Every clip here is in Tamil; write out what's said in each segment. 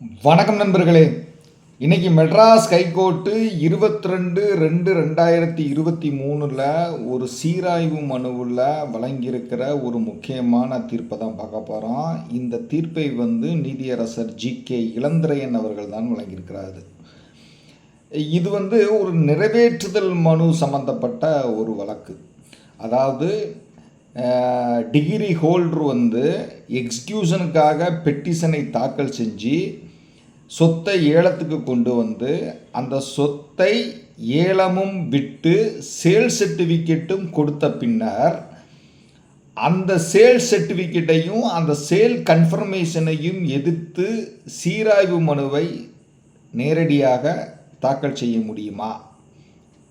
வணக்கம் நண்பர்களே. இன்னைக்கு மெட்ராஸ் ஹைகோர்ட்டு இருபத்தி ரெண்டு ரெண்டு ரெண்டாயிரத்தி இருபத்தி மூணில் ஒரு சீராய்வு மனுவில் வழங்கியிருக்கிற ஒரு முக்கியமான தீர்ப்பை தான் பார்க்க போகிறோம் இந்த தீர்ப்பை வந்து நீதியரசர் ஜி கே இளந்திரையன் அவர்கள் தான் வழங்கியிருக்கிறாரு. இது வந்து ஒரு நிறைவேற்றுதல் மனு சம்பந்தப்பட்ட ஒரு வழக்கு. அதாவது டிகிரி ஹோல்டர் வந்து எக்ஸ்கியூஷனுக்காக பெட்டிஷனை தாக்கல் செஞ்சு சொத்தை ஏலத்துக்கு கொண்டு வந்து அந்த சொத்தை ஏலமும் விட்டு சேல் சர்டிஃபிகேட்டும் கொடுத்த பின்னர் அந்த சேல் சர்டிஃபிகேட்டையும் அந்த சேல் கன்ஃபர்மேஷனையும் எதிர்த்து சீராய்வு மனுவை நேரடியாக தாக்கல் செய்ய முடியுமா?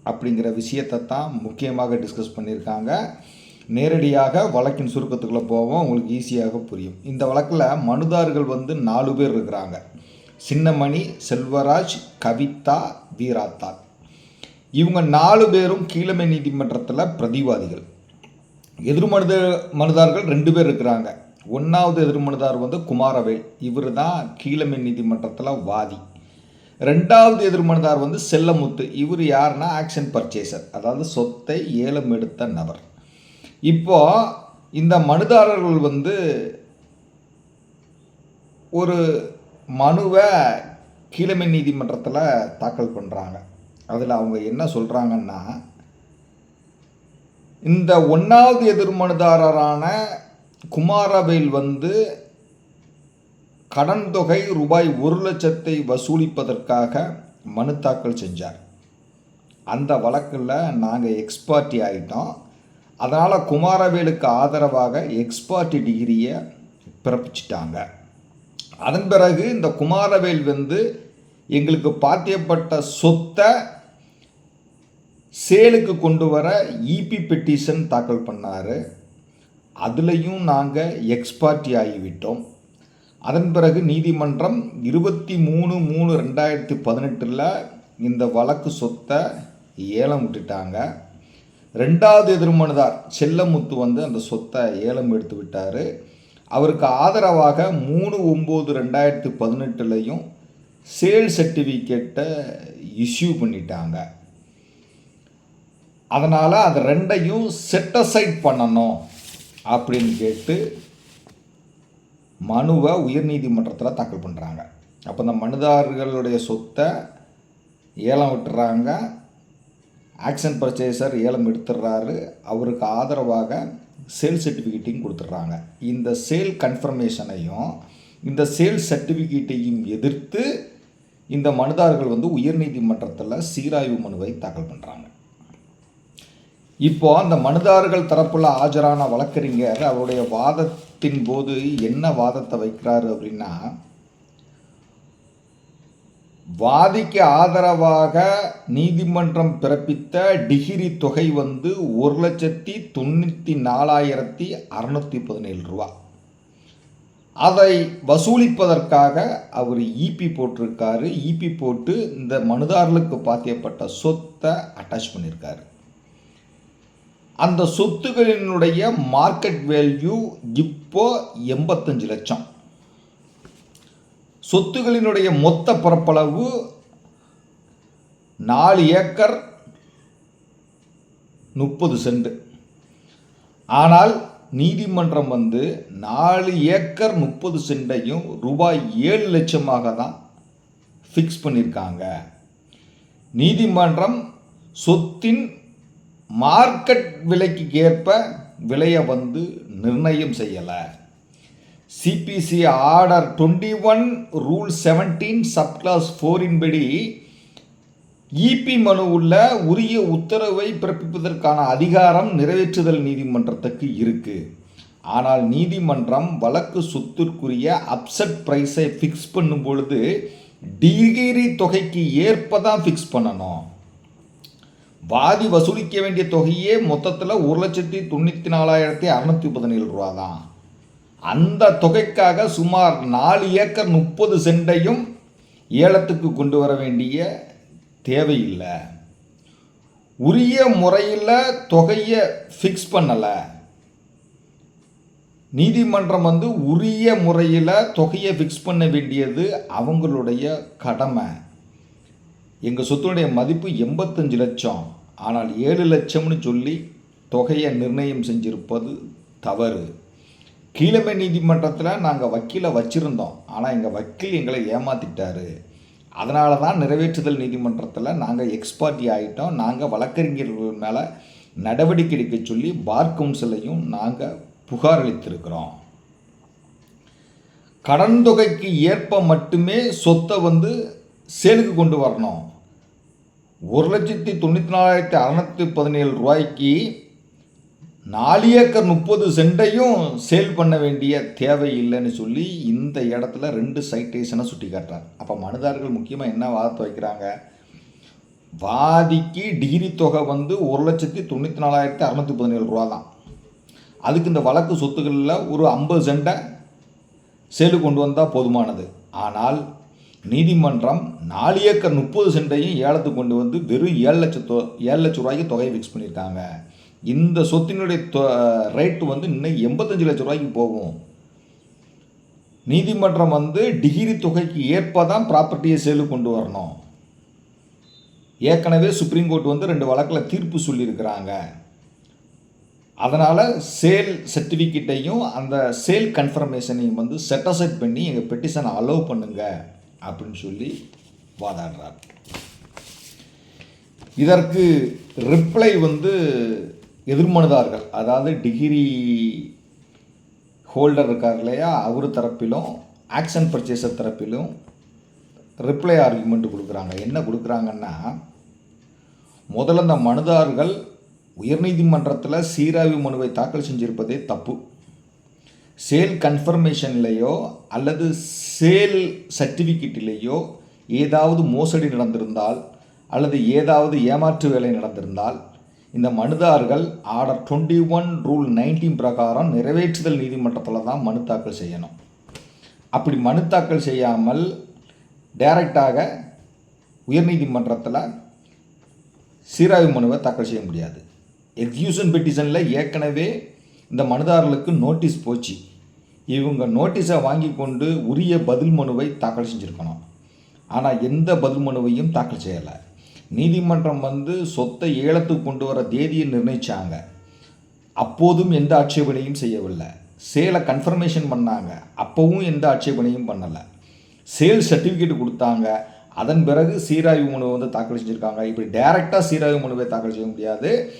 அப்படிங்கிற விஷயத்தை தான் முக்கியமாக டிஸ்கஸ் பண்ணியிருக்காங்க. நேரடியாக வழக்கின் சுருக்கத்துக்குள்ளே போவோம் உங்களுக்கு ஈஸியாக புரியும். இந்த வழக்கில் மனுதாரர்கள் வந்து நாலு பேர் இருக்கிறாங்க. சின்னமணி செல்வராஜ் கவிதா வீராத்தாள் இவங்க நாலு பேரும் கீழமை நீதிமன்றத்தில் பிரதிவாதிகள். எதிர்மனுத மனுதார்கள் ரெண்டு பேர் இருக்கிறாங்க. ஒன்றாவது எதிர்மனுதார் வந்து குமாரவேல். இவர் தான் கீழமை நீதிமன்றத்தில் வாதி. ரெண்டாவது எதிர்மனுதார் வந்து செல்லமுத்து. இவர் யாருன்னா ஆக்ஷன் பர்ச்சேசர் அதாவது சொத்தை ஏலம் எடுத்த நபர். இப்போ இந்த மனுதாரர்கள் வந்து ஒரு மனுவை கீழமை நீதிமன்றத்தில் தாக்கல் பண்ணுறாங்க அதில் அவங்க என்ன சொல்கிறாங்கன்னா இந்த ஒன்றாவது எதிர்மனுதாரரான குமாரவேல் வந்து கடன் தொகை ரூபாய் ஒரு லட்சத்தை வசூலிப்பதற்காக மனு தாக்கல் செஞ்சார். அந்த வழக்கில் நாங்கள் எக்ஸ்பார்ட்டி ஆகிட்டோம் அதனால் குமாரவேலுக்கு ஆதரவாக எக்ஸ்பார்ட்டி டிகிரியை பிறப்பிச்சிட்டாங்க. அதன் பிறகு இந்த குமாரவேல் வந்து எங்களுக்கு பாத்தியப்பட்ட சொத்தை சேலுக்கு கொண்டு வர இபி பெட்டிஷன் தாக்கல் பண்ணார். அதுலேயும் நாங்கள் எக்ஸ்பார்ட்டி ஆகிவிட்டோம். அதன் பிறகு நீதிமன்றம் இருபத்தி மூணு மூணு ரெண்டாயிரத்தி பதினெட்டில் இந்த வழக்கு சொத்தை ஏலம் விட்டுட்டாங்க. ரெண்டாவது எதிர்மனுதார் செல்லமுத்து வந்து அந்த சொத்தை ஏலம் எடுத்து விட்டார் அவருக்கு ஆதரவாக மூணு ஒம்பது ரெண்டாயிரத்து பதினெட்டுலையும் சேல் சர்டிஃபிகேட்டை இஷ்யூ பண்ணிட்டாங்க. அதனால் அது ரெண்டையும் செட்டசைட் பண்ணணும் அப்படின்னு கேட்டு மனுவை உயர்நீதிமன்றத்தில் தாக்கல் பண்ணுறாங்க அப்போ இந்த மனுதாரர்களுடைய சொத்தை ஏலம் விட்டுறாங்க. ஆக்ஷன் பர்ச்சேசர் ஏலம் எடுத்துடுறாரு. அவருக்கு ஆதரவாக சேல் சர்டிஃபிகேட்டையும் கொடுத்துட்றாங்க. இந்த சேல் கன்ஃபர்மேஷனையும் இந்த சேல் சர்டிஃபிகேட்டையும் எதிர்த்து இந்த மனுதாரர்கள் வந்து உயர்நீதிமன்றத்தில் சீராய்வு மனுவை தாக்கல் பண்ணுறாங்க இப்போ அந்த மனுதாரர்கள் தரப்பில் ஆஜரான வழக்கறிஞர் அவருடைய வாதத்தின் போது என்ன வாதத்தை வைக்கிறாரு அப்படின்னா வாதிக்கு ஆதரவாக நீதிமன்றம் பிறப்பித்த டிகிரி தொகை வந்து ஒரு லட்சத்தி தொண்ணூற்றி நாலாயிரத்தி அறநூற்றி பதினேழு ரூபா. அதை வசூலிப்பதற்காக அவர் ஈபி போட்டிருக்காரு. ஈபி போட்டு இந்த மனுதாரர்களுக்கு பாத்தியப்பட்ட சொத்தை அட்டாச் பண்ணியிருக்காரு அந்த சொத்துகளினுடைய மார்க்கெட் வேல்யூ இப்போ எண்பத்தஞ்சு லட்சம். சொத்துகளினுடைய மொத்த பரப்பளவு நாலு ஏக்கர் முப்பது சென்ட். ஆனால் நீதிமன்றம் வந்து நாலு ஏக்கர் முப்பது சென்டையும் ரூபாய் ஏழு லட்சமாக தான் ஃபிக்ஸ் பண்ணியிருக்காங்க நீதிமன்றம் சொத்தின் மார்க்கெட் விலைக்கு ஏற்ப விலையை வந்து நிர்ணயம் செய்யலை. CPC order twenty one rule seventeen subclause foreign படி இபி மனு உள்ள உரிய உத்தரவை பிறப்பிப்பதற்கான அதிகாரம் நிறைவேற்றுதல் நீதிமன்றத்துக்கு இருக்கு. ஆனால் நீதிமன்றம் வழக்கு சொத்திற்குரிய அப்செட் ப்ரைஸை ஃபிக்ஸ் பண்ணும் பொழுது டிகிரி தொகைக்கு ஏற்ப தான் ஃபிக்ஸ் பண்ணணும். வாதி வசூலிக்க வேண்டிய தொகையே மொத்தத்தில் ஒரு லட்சத்தி தொண்ணூற்றி நாலாயிரத்தி அறநூற்றி பதினேழு ரூபா தான் அந்த தொகைக்காக சுமார் நாலு ஏக்கர் முப்பது சென்டையும் ஏலத்துக்கு கொண்டு வர வேண்டிய தேவையில்லை. உரிய முறையில் தொகையை ஃபிக்ஸ் பண்ணலை. நீதிமன்றம் வந்து உரிய முறையில் தொகையை ஃபிக்ஸ் பண்ண வேண்டியது அவங்களுடைய கடமை. எங்கள் சொத்துடைய மதிப்பு எண்பத்தஞ்சு லட்சம். ஆனால் ஏழு லட்சம்னு சொல்லி தொகையை நிர்ணயம் செஞ்சிருப்பது தவறு. கீழமை நீதிமன்றத்தில் நாங்கள் வக்கீலை வச்சுருந்தோம். ஆனால் எங்கள் வக்கீல் எங்களை ஏமாத்திட்டாரு. அதனால தான் நிறைவேற்றுதல் நீதிமன்றத்தில் நாங்கள் எக்ஸ்பார்ட்டி ஆகிட்டோம் நாங்கள் வழக்கறிஞர்கள் மேலே நடவடிக்கை எடுக்க சொல்லி பார் கவுன்சிலையும் நாங்கள் புகார் அளித்திருக்கிறோம். கடன் தொகைக்கு ஏற்ப மட்டுமே சொத்தை வந்து சேலுக்கு கொண்டு வரணும். ஒரு லட்சத்தி தொண்ணூற்றி நாலாயிரத்தி அறநூற்றி பதினேழு ரூபாய்க்கு நாலு ஏக்கர் முப்பது சென்டையும் சேல் பண்ண வேண்டிய தேவை இல்லைன்னு சொல்லி இந்த இடத்துல ரெண்டு சைட்டேஷனை சுட்டி காட்டுறார் அப்போ மனுதாரர்கள் முக்கியமாக என்ன வாதத்தை வைக்கிறாங்க? வாதிக்கு டிகிரி தொகை வந்து ஒரு லட்சத்தி தொண்ணூற்றி நாலாயிரத்தி அறநூற்றி பதினேழு ரூபா தான். அதுக்கு இந்த வழக்கு சொத்துக்களில் ஒரு ஐம்பது சென்டை சேலு கொண்டு வந்தால் போதுமானது. ஆனால் நீதிமன்றம் நாலு ஏக்கர் முப்பது சென்டையும் ஏலத்துக்கு கொண்டு வந்து வெறும் ஏழு லட்சத்தோ ஏழு லட்ச ரூபாய்க்கு தொகையை ஃபிக்ஸ் பண்ணியிருக்காங்க. இந்த சொத்தினுடைய தொ ரேட்டு வந்து இன்னும் எண்பத்தஞ்சு லட்ச ரூபாய்க்கு போகும். நீதிமன்றம் வந்து டிகிரி தொகைக்கு ஏற்ப தான் ப்ராப்பர்ட்டியை சேலு கொண்டு வரணும். ஏற்கனவே சுப்ரீம் கோர்ட் வந்து ரெண்டு வழக்கில் தீர்ப்பு சொல்லியிருக்கிறாங்க. அதனால் சேல் சர்டிஃபிகேட்டையும் அந்த சேல் கன்ஃபர்மேஷனையும் வந்து செட்டசைட் பண்ணி எங்கள் பெட்டிஷனை அலோவ் பண்ணுங்க அப்படின்னு சொல்லி வாதாடுறார். இதற்கு ரிப்ளை வந்து எதிர்மனுதார்கள். அதாவது டிகிரி ஹோல்டர் இருக்கார் இல்லையா அவர் தரப்பிலும் ஆக்ஷன் பர்ச்சேசர் தரப்பிலும் ரிப்ளை ஆர்குமெண்ட் கொடுக்குறாங்க. என்ன கொடுக்குறாங்கன்னா முதல்ல இந்த மனுதாரர்கள் உயர்நீதிமன்றத்தில் சீராய்வு மனுவை தாக்கல் செஞ்சிருப்பதே தப்பு. சேல் கன்ஃபர்மேஷன்லேயோ அல்லது சேல் சர்டிஃபிகேட்டிலேயோ ஏதாவது மோசடி நடந்திருந்தால் அல்லது ஏதாவது ஏமாற்று வேலை நடந்திருந்தால் இந்த மனுதாரர்கள் order twenty one rule nineteen பிரகாரம் நிறைவேற்றுதல் நீதிமன்றத்தில் தான் மனு தாக்கல் செய்யணும். அப்படி மனு தாக்கல் செய்யாமல் டைரக்டாக உயர்நீதிமன்றத்தில் சீராய்வு மனுவை தாக்கல் செய்ய முடியாது. எக்ஸியூஷன் பெட்டிஷனில் ஏற்கனவே இந்த மனுதாரர்களுக்கு நோட்டீஸ் போச்சு. இவங்க நோட்டீஸை வாங்கி கொண்டு உரிய பதில் மனுவை தாக்கல் செஞ்சுருக்கணும். ஆனால் எந்த பதில் மனுவையும் தாக்கல் செய்யலை. நீதிமன்றம் வந்து சொத்தை ஏலத்துக்கு கொண்டு வர தேதியை நிர்ணயிச்சாங்க. அப்போதும் எந்த ஆட்சேபனையும் செய்யவில்லை. சேலை கன்ஃபர்மேஷன் பண்ணாங்க. அப்போவும் எந்த ஆட்சேபனையும் பண்ணலை. சேல் சர்டிஃபிகேட் கொடுத்தாங்க. அதன் பிறகு சீராய்வு மனு வந்து தாக்கல் செஞ்சுருக்காங்க. இப்படி டைரெக்டாக சீராய்வு மனுவை தாக்கல் செய்ய முடியாது.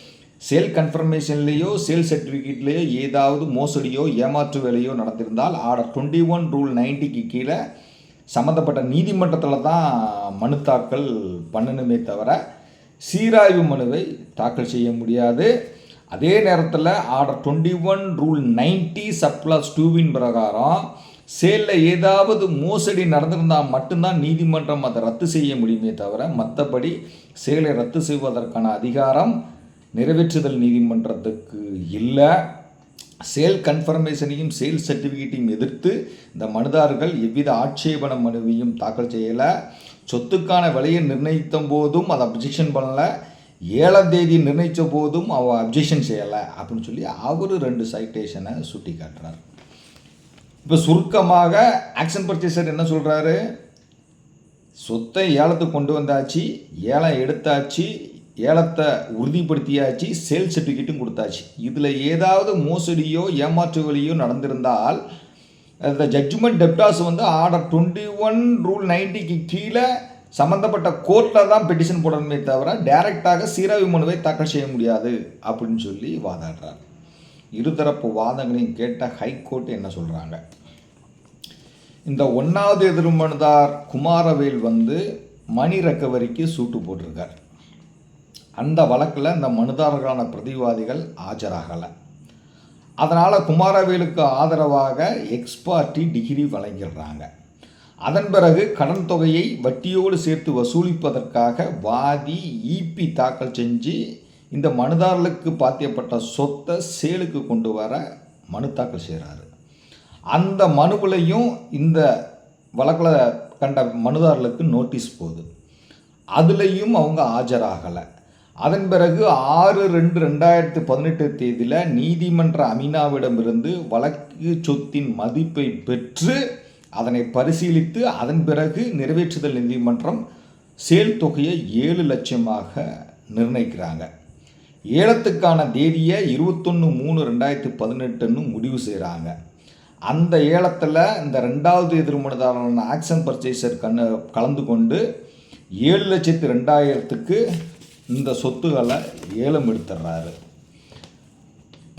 சேல் கன்ஃபர்மேஷன்லேயோ சேல் சர்டிஃபிகேட்லேயோ ஏதாவது மோசடியோ ஏமாற்று வேலையோ நடந்திருந்தால் ஆர்டர் டுவெண்ட்டி ஒன் ரூல் நைன்ட்டிக்கு கீழே சம்மந்தப்பட்ட நீதிமன்றத்தில் தான் மனு தாக்கல் பண்ணணுமே தவிர சீராய்வு மனுவை தாக்கல் செய்ய முடியாது. அதே நேரத்தில் order twenty one rule ninety subclause டூவின் பிரகாரம் சேலில் ஏதாவது மோசடி நடந்திருந்தால் மட்டும்தான் நீதிமன்றம் அதை ரத்து செய்ய முடியுமே தவிர மற்றபடி சேலை ரத்து செய்வதற்கான அதிகாரம் நிறைவேற்றுதல் நீதிமன்றத்துக்கு இல்லை. சேல் கன்ஃபர்மேஷனையும் சேல் சர்டிஃபிகேட்டையும் எதிர்த்து இந்த மனுதாரர்கள் எவ்வித ஆட்சேபன மனுவையும் தாக்கல் செய்யலை. சொத்துக்கான விலையை நிர்ணயித்த போதும் அதை அப்ஜெக்ஷன் பண்ணலை. ஏழாம் தேதி நிர்ணயித்த போதும் அவ அப்ஜெக்ஷன் செய்யலை அப்படின்னு சொல்லி அவர் ரெண்டு சைட்டேஷனை சுட்டி காட்டுறார் இப்போ சுருக்கமாக ஆக்ஷன் பர்ச்சேசர் என்ன சொல்கிறாரு சொத்தை ஏலத்துக்கு கொண்டு வந்தாச்சு ஏலம் எடுத்தாச்சு ஏலத்தை உறுதிப்படுத்தியாச்சு சேல் சர்டிஃபிகேட்டும் கொடுத்தாச்சு. இதில் ஏதாவது மோசடியோ ஏமாற்று நடந்திருந்தால் இந்த ஜட்ஜ்மெண்ட் டெப்டாஸ் வந்து ஆர்டர் டுவெண்ட்டி ஒன் ரூல் நைன்ட்டிக்கு கீழே சம்மந்தப்பட்ட கோர்ட்டில் தான் பெட்டிஷன் போடணுமே தவிர டைரெக்டாக சீராய்வு மனுவை தாக்கல் செய்ய முடியாது அப்படின்னு சொல்லி வாதாடுறார் இருதரப்பு வாதங்களையும் கேட்ட ஹைகோர்ட் என்ன சொல்கிறாங்க இந்த ஒன்றாவது எதிர்மனுதார் குமாரவேல் வந்து மணி ரெக்கவரிக்கு சூட்டு போட்டிருக்கார். அந்த வழக்கில் இந்த மனுதாரர்களான பிரதிவாதிகள் ஆஜராகலை. அதனால் குமாரவேலுக்கு ஆதரவாக எக்ஸ்பார்ட்டி டிகிரி வழங்கிடுறாங்க. அதன் பிறகு கடன் தொகையை வட்டியோடு சேர்த்து வசூலிப்பதற்காக வாதி ஈபி தாக்கல் செஞ்சு இந்த மனுதாரர்களுக்கு பாத்தியப்பட்ட சொத்தை சேலுக்கு கொண்டு வர மனு தாக்கல் செய்கிறாரு அந்த மனுவிலையும் இந்த வழக்கில் கண்ட மனுதாரர்களுக்கு நோட்டீஸ் போகுது. அதுலேயும் அவங்க ஆஜராகலை. அதன் பிறகு ஆறு ரெண்டு ரெண்டாயிரத்து பதினெட்டு தேதியில் நீதிமன்ற அமீனாவிடமிருந்து வழக்கு சொத்தின் மதிப்பை பெற்று அதனை பரிசீலித்து அதன் பிறகு நிறைவேற்றுதல் நீதிமன்றம் சேல் தொகையை ஏழு லட்சமாக நிர்ணயிக்கிறாங்க. ஏலத்துக்கான தேதியை இருபத்தொன்று மூணு ரெண்டாயிரத்தி பதினெட்டுன்னு முடிவு செய்கிறாங்க அந்த ஏலத்தில் இந்த ரெண்டாவது எதிர்மனதாரான ஆக்ஷன் பர்ச்சேசர் கண்ணு கலந்து கொண்டு ஏழு லட்சத்து ரெண்டாயிரத்துக்கு இந்த சொத்துக்களை ஏலம் எடுத்துடுறாரு.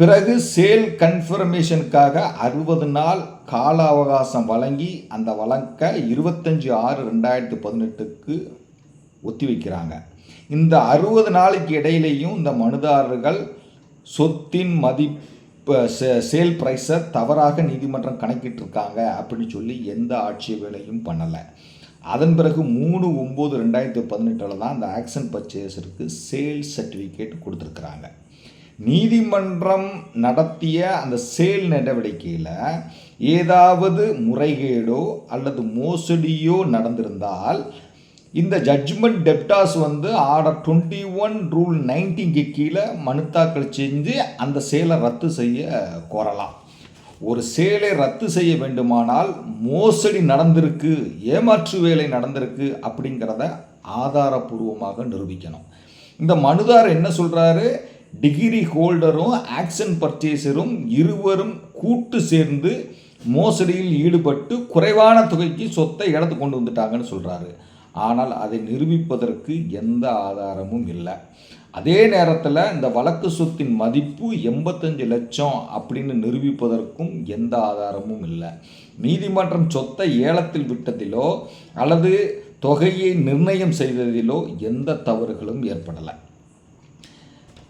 பிறகு சேல் கன்ஃபர்மேஷனுக்காக அறுபது நாள் கால அவகாசம் வழங்கி அந்த வழக்கை இருபத்தஞ்சி ஆறு ரெண்டாயிரத்து பதினெட்டுக்கு ஒத்தி வைக்கிறாங்க இந்த அறுபது நாளைக்கு இடையிலையும் இந்த மனுதாரர்கள் சொத்தின் மதிப்பு சேல் ப்ரைஸை தவறாக நீதிமன்றம் கணக்கிட்டிருக்காங்க அப்படின்னு சொல்லி எந்த ஆட்சேபனையும் பண்ணலை. அதன் பிறகு மூணு ஒம்பது ரெண்டாயிரத்தி பதினெட்டில் தான் அந்த ஆக்ஷன் பர்ச்சேஸருக்கு சேல் சர்டிஃபிகேட் கொடுத்துருக்குறாங்க. நீதிமன்றம் நடத்திய அந்த சேல் நடவடிக்கையில் ஏதாவது முறைகேடோ அல்லது மோசடியோ நடந்திருந்தால் இந்த ஜட்ஜ்மெண்ட் டெப்டாஸ் வந்து ஆர்டர் டுவெண்ட்டி ஒன் ரூல் நைன்டீன்க்கு கீழே மனு தாக்கல் செஞ்சு அந்த சேலை ரத்து செய்ய கோரலாம். ஒரு சேலை ரத்து செய்ய வேண்டுமானால் மோசடி நடந்திருக்கு ஏமாற்று வேலை நடந்திருக்கு அப்படிங்கிறத ஆதாரபூர்வமாக நிரூபிக்கணும். இந்த மனுதார் என்ன சொல்கிறாரு டிகிரி ஹோல்டரும் ஆக்ஷன் பர்ச்சேசரும் இருவரும் கூட்டு சேர்ந்து மோசடியில் ஈடுபட்டு குறைவான தொகைக்கு சொத்தை இடத்து கொண்டு வந்துட்டாங்கன்னு சொல்கிறாரு ஆனால் அதை நிரூபிப்பதற்கு எந்த ஆதாரமும் இல்லை. அதே நேரத்தில் இந்த வழக்கு சொத்தின் மதிப்பு எண்பத்தஞ்சு லட்சம் அப்படின்னு நிரூபிப்பதற்கும் எந்த ஆதாரமும் இல்லை. நீதிமன்றம் சொத்தை ஏலத்தில் விட்டதிலோ அல்லது தொகையை நிர்ணயம் செய்ததிலோ எந்த தவறுகளும் ஏற்படலை.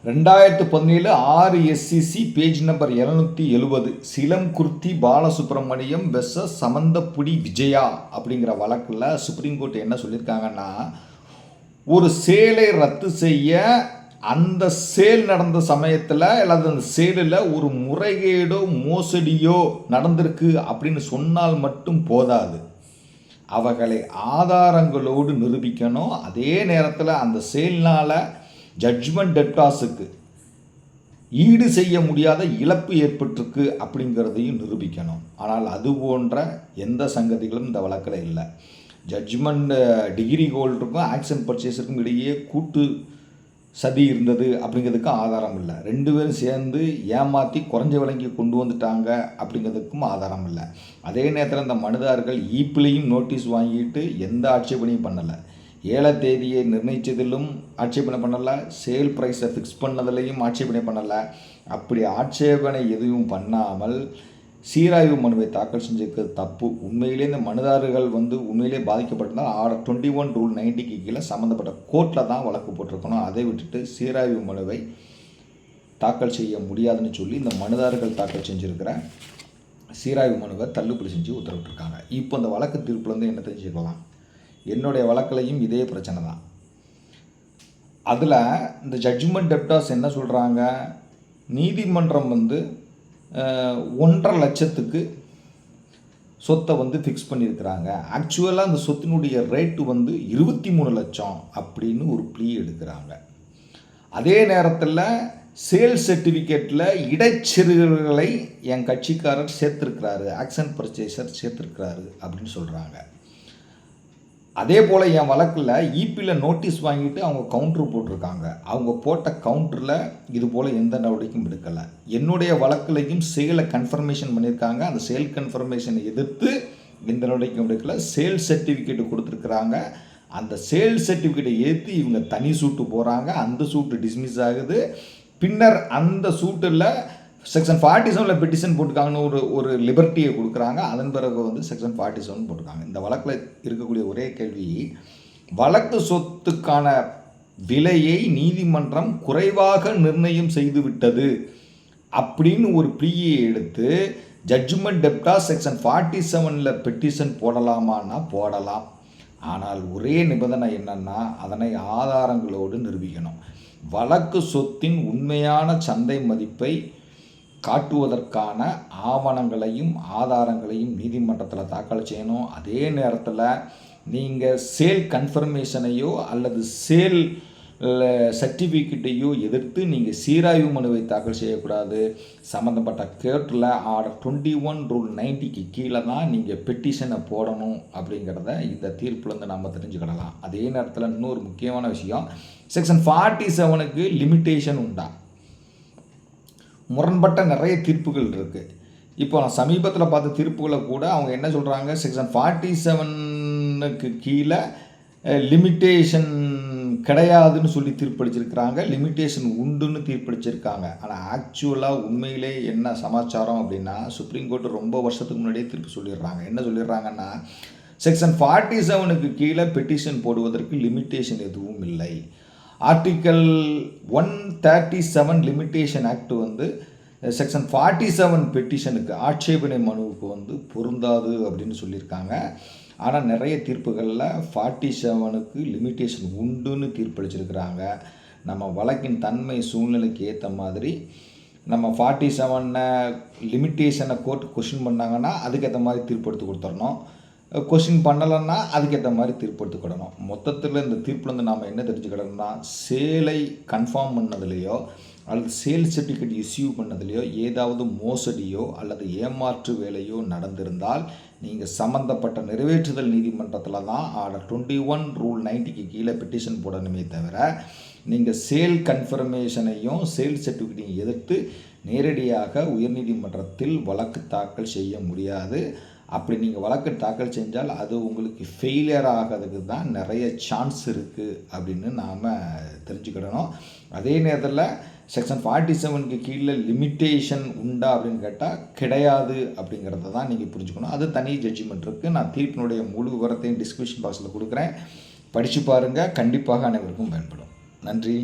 ரெண்டாயிரத்து பதினேழு ஆறு எஸ்சிசி பேஜ் நம்பர் இரநூத்தி எழுபது சிலம் குர்த்தி பாலசுப்ரமணியம் வெச சமந்தப்புடி விஜயா அப்படிங்கிற வழக்கில் சுப்ரீம் கோர்ட் என்ன சொல்லியிருக்காங்கன்னா ஒரு சேலை ரத்து செய்ய அந்த சேல் நடந்த சமயத்தில் அல்லது அந்த சேலில் ஒரு முறைகேடோ மோசடியோ நடந்திருக்கு அப்படின்னு சொன்னால் மட்டும் போதாது. அவர்களை ஆதாரங்களோடு நிரூபிக்கணும். அதே நேரத்தில் அந்த சேல்னால் ஜட்ஜ்மெண்ட் டெப்டாஸுக்கு ஈடு செய்ய முடியாத இழப்பு ஏற்பட்டிருக்கு அப்படிங்கிறதையும் நிரூபிக்கணும். ஆனால் அது போன்ற எந்த சங்கதிகளும் இந்த வழக்கில் இல்லை. ஜட்ஜ்மெண்ட் டிகிரி ஹோல்டருக்கும் ஆக்ஷன் பர்ச்சேஸருக்கும் இடையே கூட்டு சதி இருந்தது அப்படிங்கிறதுக்கும் ஆதாரம் இல்லை. ரெண்டு பேரும் சேர்ந்து ஏமாற்றி குறைஞ்ச விலைக்கு கொண்டு வந்துட்டாங்க அப்படிங்கிறதுக்கும் ஆதாரம் இல்லை. அதே நேரத்தில் இந்த மனிதர்கள் ஈப்பிலையும் நோட்டீஸ் வாங்கிட்டு எந்த ஆட்சேபனையும் பண்ணலை. ஏழை தேதியை நிர்ணயித்ததிலும் ஆட்சேபனை பண்ணலை சேல் ப்ரைஸை ஃபிக்ஸ் பண்ணதிலையும் ஆட்சேபனை பண்ணலை. அப்படி ஆட்சேபனை எதுவும் பண்ணாமல் சீராய்வு மனுவை தாக்கல் செஞ்சிருக்கிறது தப்பு. உண்மையிலே இந்த மனுதாரர்கள் வந்து உண்மையிலே பாதிக்கப்பட்டிருந்தால் ஆர்டர் டுவெண்ட்டி ஒன் ரூல் நைன்ட்டிக்கு கீழே சம்மந்தப்பட்ட கோர்ட்டில் தான் வழக்கு போட்டிருக்கணும். அதை விட்டுட்டு சீராய்வு மனுவை தாக்கல் செய்ய முடியாதுன்னு சொல்லி இந்த மனுதாரர்கள் தாக்கல் செஞ்சுருக்கிற சீராய்வு மனுவை தள்ளுபடி செஞ்சு உத்தரவிட்டிருக்காங்க. இப்போ இந்த வழக்கு தீர்ப்புலேருந்து என்ன தெரிஞ்சுக்கலாம்? என்னுடைய வழக்கிலையும் இதே பிரச்சனை தான். அதில் இந்த ஜட்ஜ்மெண்ட் டெப்டாஸ் என்ன சொல்கிறாங்க நீதிமன்றம் வந்து ஒன்றரை லட்சத்துக்கு சொத்தை வந்து ஃபிக்ஸ் பண்ணியிருக்கிறாங்க. ஆக்சுவலாக அந்த சொத்தினுடைய ரேட்டு வந்து இருபத்தி மூணு லட்சம் அப்படின்னு ஒரு ப்ளீ எடுக்கிறாங்க. அதே நேரத்தில் சேல் சர்டிஃபிகேட்டில் இடைச்செருகளை என் கட்சிக்காரர் சேர்த்துருக்கிறாரு ஆக்ஷன் பர்ச்சேசர் சேர்த்துருக்கிறாரு அப்படின்னு சொல்கிறாங்க அதே போல் என் வழக்கில் இபியில் நோட்டீஸ் வாங்கிட்டு அவங்க கவுண்ட்ரு போட்டிருக்காங்க. அவங்க போட்ட கவுண்டரில் இது போல் எந்த நடவடிக்கையும் எடுக்கலை. என்னுடைய வழக்கிலையும் சேலை கன்ஃபர்மேஷன் பண்ணியிருக்காங்க. அந்த சேல் கன்ஃபர்மேஷனை எதிர்த்து எந்த நடவடிக்கையும் எடுக்கலை. சேல் சர்டிஃபிகேட் கொடுத்துருக்குறாங்க. அந்த சேல் சர்டிஃபிகேட்டை ஏற்றி இவங்க தனி சூட்டு போகிறாங்க அந்த சூட்டு டிஸ்மிஸ் ஆகுது. பின்னர் அந்த சூட்டில் செக்ஷன் ஃபார்ட்டி செவனில் பெட்டிஷன் போட்டுக்காங்கன்னு ஒரு ஒரு லிபர்ட்டியை கொடுக்குறாங்க. அதன் பிறகு வந்து செக்ஷன் ஃபார்ட்டி செவன் போட்டிருக்காங்க இந்த வழக்கில் இருக்கக்கூடிய ஒரே கேள்வி வழக்கு சொத்துக்கான விலையை நீதிமன்றம் குறைவாக நிர்ணயம் செய்துவிட்டது அப்படின்னு ஒரு ப்ரீயை எடுத்து ஜட்ஜ்மெண்ட் டெப்டா செக்ஷன் ஃபார்ட்டி செவனில் பெட்டிஷன் போடலாமான்னா போடலாம். ஆனால் ஒரே நிபந்தனை என்னன்னா அதனை ஆதாரங்களோடு நிரூபிக்கணும். வழக்கு சொத்தின் உண்மையான சந்தை மதிப்பை காட்டுவதற்கான ஆவணங்களையும் ஆதாரங்களையும் நீதிமன்றத்தில் தாக்கல் செய்யணும். அதே நேரத்தில் நீங்கள் சேல் கன்ஃபர்மேஷனையோ அல்லது சேல் சர்டிஃபிகேட்டையோ எதிர்த்து நீங்கள் சீராய்வு மனுவை தாக்கல் செய்யக்கூடாது. சம்மந்தப்பட்ட கேட்டில் ஆர்டர் டுவெண்ட்டி ஒன் ரூல் நைன்ட்டிக்கு கீழே தான் நீங்கள் பெட்டிஷனை போடணும் அப்படிங்கிறத இந்த தீர்ப்புலேருந்து நம்ம தெரிஞ்சுக்கிடலாம். அதே நேரத்தில் இன்னொரு முக்கியமான விஷயம் செக்ஷன் ஃபார்ட்டி செவனுக்கு லிமிட்டேஷன் உண்டா? முரண்பட்ட நிறைய தீர்ப்புகள் இருக்குது இப்போ நான் சமீபத்தில் பார்த்த தீர்ப்புகளை கூட அவங்க என்ன சொல்கிறாங்க செக்ஷன் ஃபார்ட்டி செவனுக்கு கீழே லிமிட்டேஷன் கிடையாதுன்னு சொல்லி தீர்ப்பளிச்சிருக்கிறாங்க. லிமிட்டேஷன் உண்டுன்னு தீர்ப்பளிச்சிருக்காங்க. ஆனால் ஆக்சுவலாக உண்மையிலே என்ன சமாச்சாரம் அப்படின்னா சுப்ரீம் கோர்ட்டு ரொம்ப வருஷத்துக்கு முன்னாடியே தீர்ப்பு சொல்லிடுறாங்க. என்ன சொல்லிடுறாங்கன்னா செக்ஷன் ஃபார்ட்டி செவனுக்கு கீழே பெட்டிஷன் போடுவதற்கு லிமிட்டேஷன் எதுவும் இல்லை. Article one thirty seven limitation act வந்து செக்ஷன் ஃபார்ட்டி செவன் பெட்டிஷனுக்கு ஆட்சேபனை மனுவுக்கு வந்து பொருந்தாது அப்படின்னு சொல்லியிருக்காங்க. ஆனால் நிறைய தீர்ப்புகளில் ஃபார்ட்டி செவனுக்கு லிமிட்டேஷன் உண்டுன்னு தீர்ப்பளிச்சிருக்கிறாங்க. நம்ம வழக்கின் தன்மை சூழ்நிலைக்கு ஏற்ற மாதிரி நம்ம ஃபார்ட்டி செவனை லிமிட்டேஷனை கோர்ட் கொஷின் பண்ணாங்கன்னா அதுக்கேற்ற மாதிரி தீர்ப்பு எடுத்து கொடுத்துடணும் கொஷின் பண்ணலைன்னா அதுக்கேற்ற மாதிரி தீர்ப்பு எடுத்துக்கிடணும். மொத்தத்தில் இந்த தீர்ப்புலேருந்து நாம் என்ன தெரிஞ்சுக்கிடணும்னா சேலை கன்ஃபார்ம் பண்ணதுலேயோ அல்லது சேல் சர்டிஃபிகேட் இஸ்யூ பண்ணதுலேயோ ஏதாவது மோசடியோ அல்லது ஏமாற்று வேலையோ நடந்திருந்தால் நீங்கள் சம்மந்தப்பட்ட நிறைவேற்றுதல் நீதிமன்றத்தில் தான் ஆர்டர் டுவெண்ட்டி ஒன் ரூல் நைன்ட்டிக்கு கீழே பெட்டிஷன் போடணுமே தவிர நீங்கள் சேல் கன்ஃபர்மேஷனையும் சேல் சர்டிஃபிகேட்டையும் எதிர்த்து நேரடியாக உயர்நீதிமன்றத்தில் வழக்கு தாக்கல் செய்ய முடியாது. அப்படி நீங்கள் வழக்கு தாக்கல் செஞ்சால் அது உங்களுக்கு ஃபெயிலியர் ஆகிறதுக்கு தான் நிறைய சான்ஸ் இருக்குது அப்படின்னு நாம் தெரிஞ்சுக்கிடணும். அதே நேரத்தில் செக்ஷன் ஃபார்ட்டி செவனுக்கு கீழே லிமிட்டேஷன் உண்டா அப்படின்னு கேட்டால் கிடையாது அப்படிங்கிறத தான் நீங்கள் புரிஞ்சுக்கணும். அது தனி ஜட்ஜ்மெண்ட் இருக்குது நான் தீர்ப்பினுடைய முழு விவரத்தையும் டிஸ்கிரிப்ஷன் பாக்ஸில் கொடுக்குறேன். படித்து பாருங்கள் கண்டிப்பாக அனைவருக்கும் பயன்படும். நன்றி.